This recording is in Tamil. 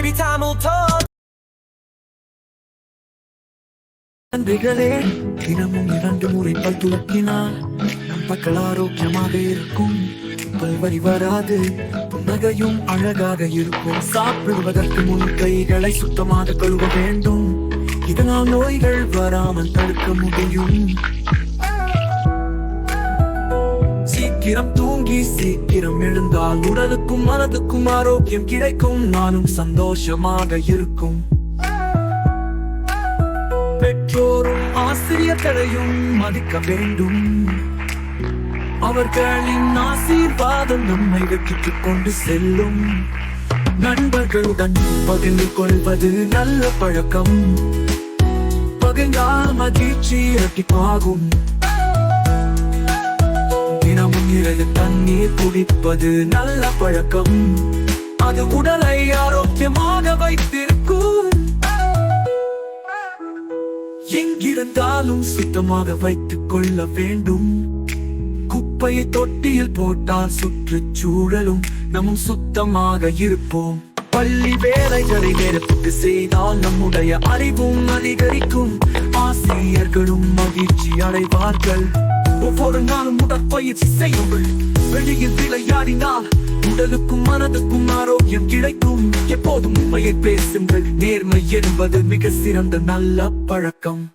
Maybe time will Talk நன்றிகளே. தினமும் இரண்டு முறை பல் துலக்கினால் நம் பக்கள் ஆரோக்கியமாக இருக்கும். பல்வரி வராது. புன்னகையும் அழகாக இருக்கும். சாப்பிடுவதற்கு முன் கைகளை சுத்தமாக கழுவ வேண்டும். இதனால் நோய்கள் வராமல் தடுக்க முடியும். சீக்கிரம் தூங்கி சீக்கிரம் எழுந்தால் உடலுக்கும் மனதுக்கும் ஆரோக்கியம் கிடைக்கும். நானும் சந்தோஷமாக இருக்கும். பெற்றோரும் ஆசிரியர்களையும் மதிக்க வேண்டும். அவர்களின் ஆசீர்வாதம் நம்மை வெற்றிக்கு கொண்டு செல்லும். நண்பர்களுடன் பகிர்ந்து கொள்வது நல்ல பழக்கம். பகிர்ந்தால் மகிழ்ச்சி இரட்டிப்பாகும். தினமும் தண்ணீர் குடிப்பது நல்ல பழக்கம். அது உடலை ஆரோக்கியமாக வைத்திருக்கும். எங்கிருந்தாலும் சுத்தமாக வைத்துக் கொள்ள வேண்டும். குப்பையை தொட்டியில் போட்டால் சுற்றுச்சூழலும் நம் சுத்தமாக இருப்போம். பள்ளி வேலைகளை நேரத்துக்கு செய்தால் நம்முடைய அறிவும் அதிகரிக்கும். ஆசிரியர்களும் மகிழ்ச்சி அடைவார்கள். ஒவ்வொரு நாளும் உடற்பயிற்சி செய்யுங்கள். வெளியில் விளையாடினால் உடலுக்கும் மனதுக்கும் ஆரோக்கியம் கிடைக்கும். எப்போதும் உண்மையை பேசுங்கள். நேர்மை என்பது மிக சிறந்த நல்ல பழக்கம்.